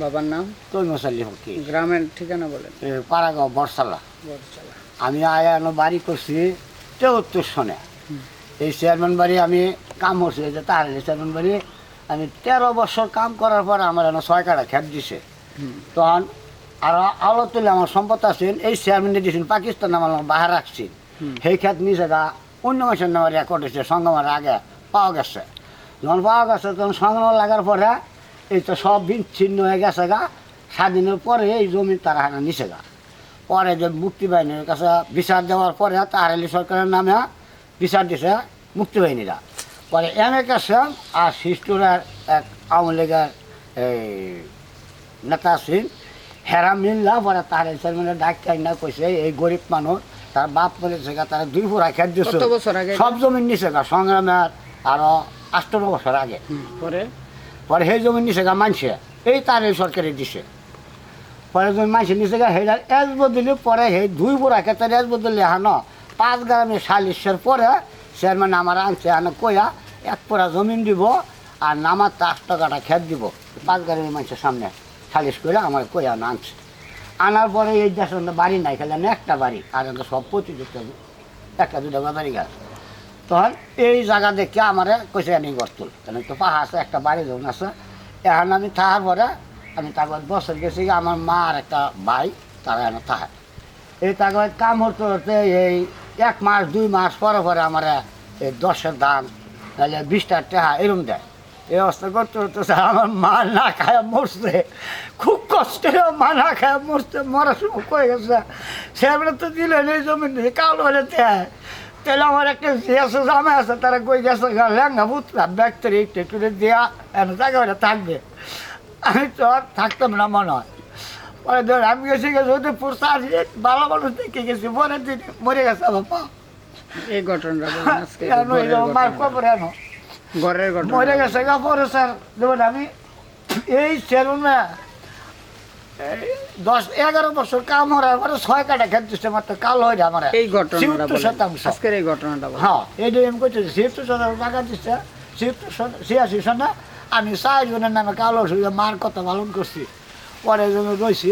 বাবার নাম? তৈমসাল্লি হকি। গ্রামের ঠিকানা বলেন। পাড়াগাঁও বরসালা। আমি আয়ানো বাড়ি করছি চৌত্তর সনে। এই চেয়ারম্যান বাড়ি আমি কাম করছি যে তার চেয়ারম্যান বাড়ি। আমি তেরো বছর কাম করার পর আমার এনে ছয় কাটা খেত দিছে। তখন আর আলো তুলে আমার সম্পদ আছেন এই চেয়ারম্যানে দিয়েছেন পাকিস্তান আমার বাহার রাখছি। সেই খেত নিচে গা অন্য মাসের নামে রেকর্ড হয়েছে সঙ্গমের আগে পাওয়া গেছে। যখন পাওয়া গেছে তখন সঙ্গম লাগার পরে এই তো সব বিচ্ছিন্ন হয়ে গেছে গা। স্বাধীনের পরে এই জমি তারা হানা নিচে গা। পরে যে মুক্তি বাহিনীর কাছে বিচার দেওয়ার পরে তাহারালি সরকারের নামে বিচার দিছে মুক্তি বাহিনীরা পরে এম এ কাছে আর শিষ্টুরার এক আওয়ামী লীগের এই নেতা সিং হেরা মিল্লা পরে তার চেয়ারম্যানে ডাক্তার না কইছে এই গরিব মানুষ তার বাপ মরেছে গা তারা দুই ফুরা খেত দিচ্ছে? সব জমি নিছে গা সংগ্রামের আরও আষ্ট বছর আগে। পরে? পরে সেই জমি নিছে গা মানছে। এই তার এই দিছে। পরে জমি মানছে নিছে গা সেইটার এজ বদলি, পরে সেই দুই বুড়া ক্ষেত্রে এজ বদলি হানো, পাঁচ গ্রামে সালিশের পরে চেয়ারম্যান আমার আনছে আনে কইয়া, এক পোড়া জমিন দিব আর নামার চার টাকাটা খেত দিব। পাঁচ গ্রামের মানুষের সামনে সালিশ করে আমার আনে আনছে। আনার পরে এই দেশের বাড়ি নাই, খেলে একটা বাড়ি, আর সব প্রতিযুক্ত একটা দুটো বাড়ি গাছ। তখন এই জায়গা দেখে আমার কইছে আনি গর্তুল কারণ তো পাহা আছে, একটা বাড়ি যখন আছে, এখন আমি থাকার পরে আমি তারপর বছর গেছি আমার মা আর একটা ভাই, তারা এনে থাকে এই তারপরে কাম হতে হতে এই এক মাস, দুই মাস পরে পরে আমার এই দশের দাম নাহলে বিশটার টাকা এরম দেয়। এই অবস্থা করতে করতে আমার মা না খায় মরছে। খুব কষ্টে মা না খায় মরছে, মরার সময় কয়ে গেছে সেগুলো তো দিল নেই জমি কালো হলে দেয় তাহলে আমার একটা আছে জামা আছে তারা কই গেছে গা বুতলা ব্যাগটা একটু একটু দেওয়া এনে জায়গা থাকবে। আমি তো আর থাকতাম না মনে হয়। পরে ধর আমি গেছি গেছি ওদের পুরসা ভালো মানুষ দেখে গেছি পরের দিন মরে গেছে আমার পা। এই ঘটনাটা মার। কবর এনো। ঘরের ঘটনা। মরে গেছে গা পরে স্যার। দেখুন আমি এই সেলুন দশ এগারো বছর কাম হওয়ার পরে ছয় কাটা খেতে দিচ্ছে মাত্র কাল হয়ে আমার। এই ছিয়াত্তর শতাংশ। আজকের এই ঘটনাটা হ্যাঁ এইটা আমি করতেছি ছিয়াত্তর শতাংশ টাকা দিচ্ছে ছিয়াত্তর ছিয়াশি সনে আমি চারজনের নামে কালো সুবিধা মার কথা পালন করছি। পরে জমি রয়েছি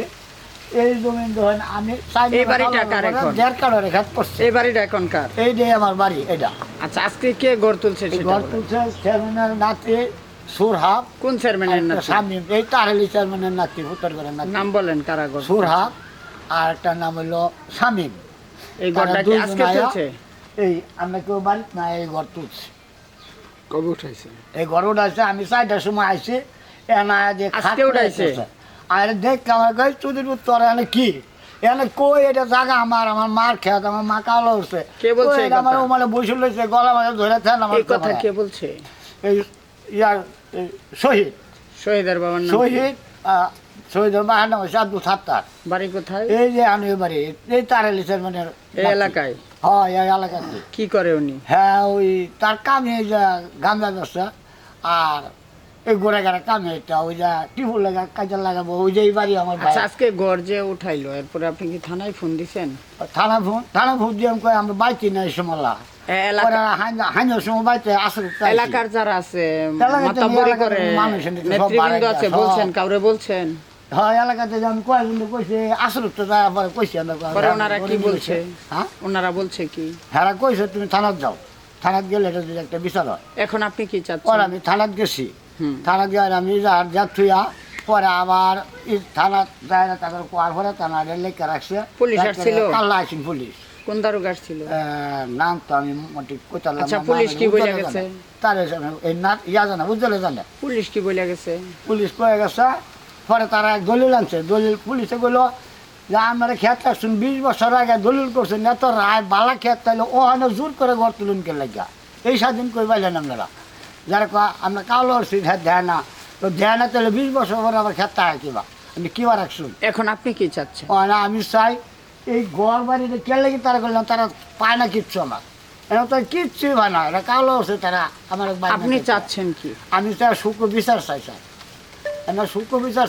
এই জমি ধরেন আমি এই বাড়িটা কার এখন? দেড় কালোরে খাত করছি। এই বাড়িটা এখন কার? এই যে আমার বাড়ি এটা। আচ্ছা আজকে কে গড় তুলছে এই ঘর তুলছে নাতি সুরহাব কোন চেয়ারম্যানের নাম স্বামী এই তারেলি চেয়ারম্যানের নাতি উত্তর করে নাতি। নাম বলেন কারা গড় সুরহাব আর একটা নাম হলো শামীম। এই ঘরটা কি আজকে তুলছে? এই আমরা কেউ বাড়ি না এই ঘর তুলছি। কবে উঠাইছে? এই ঘর উঠাইছে আমি চারটার সময় আইছি এনা যে আজকে উঠাইছে? আর দেখ আমার গাই চুদির উত্তর এনে কি? এনে কই? এটা জায়গা আমার আমার মার খেত আমার মা কালো উঠছে কে বলছে এটা আমার? মানে বসে লইছে গলা মাঝে ধরে থেন আমার এই কথা কে বলছে? এই এই শহীদ। শহীদের বাবার নাম? শহীদ শহীদের মায়ের নাম হচ্ছে আব্দুল সাত্তার। বাড়ি কোথায়? এই যে আমি বাড়ি এই তারেলি মানে এই এলাকায়? হ্যাঁ এই এলাকাতে। কি করে উনি? হ্যাঁ ওই তার কামে গান্দা ব্যবসা আর এই গোড়া গাড়া কামে এটা ওই যে টিপুর লাগা কাজে লাগাবো ওই যে এই বাড়ি আমার আচ্ছা আজকে গড় যে উঠাইলো এরপরে আপনি কি থানায় ফোন দিছেন? থানা ফোন থানা ফোন দিয়ে আমি কই আমরা বাইতে নাই সমলা। এলাকার যারা আছে নেতৃবৃন্দ আছে বলছেন কাউরে বলছেন? হ্যাঁ এলাকাতে যে আমি কয়েকজন কইছে আসলে তো আমরা। ওনারা কি বলছে? হ্যাঁ? ওনারা বলছে কি? হ্যাঁ কইছে তুমি থানাত যাও। থানাত গেলে এটা যদি একটা বিচার হয়। এখন আপনি কি চাচ্ছেন? আমি থানাত গেছি। থানা গিয়ে আমি যার যা থুইয়া পরে আবার থানা যায় না তাদের কোয়ার পরে থানা লেখা রাখছে। পুলিশ আসছিল? কাল্লা আসছিল পুলিশ। কোন দারোগার ছিল এ, নাম তো আমি মোটি কোথাও আচ্ছা, পুলিশ কি বলে গেছে? তার এই না ইয়া জানে বুঝলে জানে। পুলিশ কি বলে গেছে? পুলিশ কয়ে গেছে পরে তারা দলিল আনছে। দলিল পুলিশে বলল যে আমরা খেত আসুন বিশ বছর আগে দলিল করছেন এত রায় বালা খেত তাইলে ও হয় জোর করে ঘর তুলুন কে লাগিয়া এই স্বাধীন করে পাইলেন আপনারা। যারা কয় আমরা কালো আসছি ধ্যান দেয় না। তো দেয় না তাহলে বিশ বছর পরে আবার খেতে হয় কিবা আমি কিবা রাখছি এখন আপনি কি চাচ্ছেন? ও না আমি চাই এই ঘর বাড়িতে কে লেগে তারা করলাম তারা পায় না কিচ্ছু আমার। এরা তো কিচ্ছু পায় না এরা কালো আছে তারা আমার আপনি চাচ্ছেন কি? আমি চাই শুক্র বিচার চাই স্যার। আমার শুক্র বিচার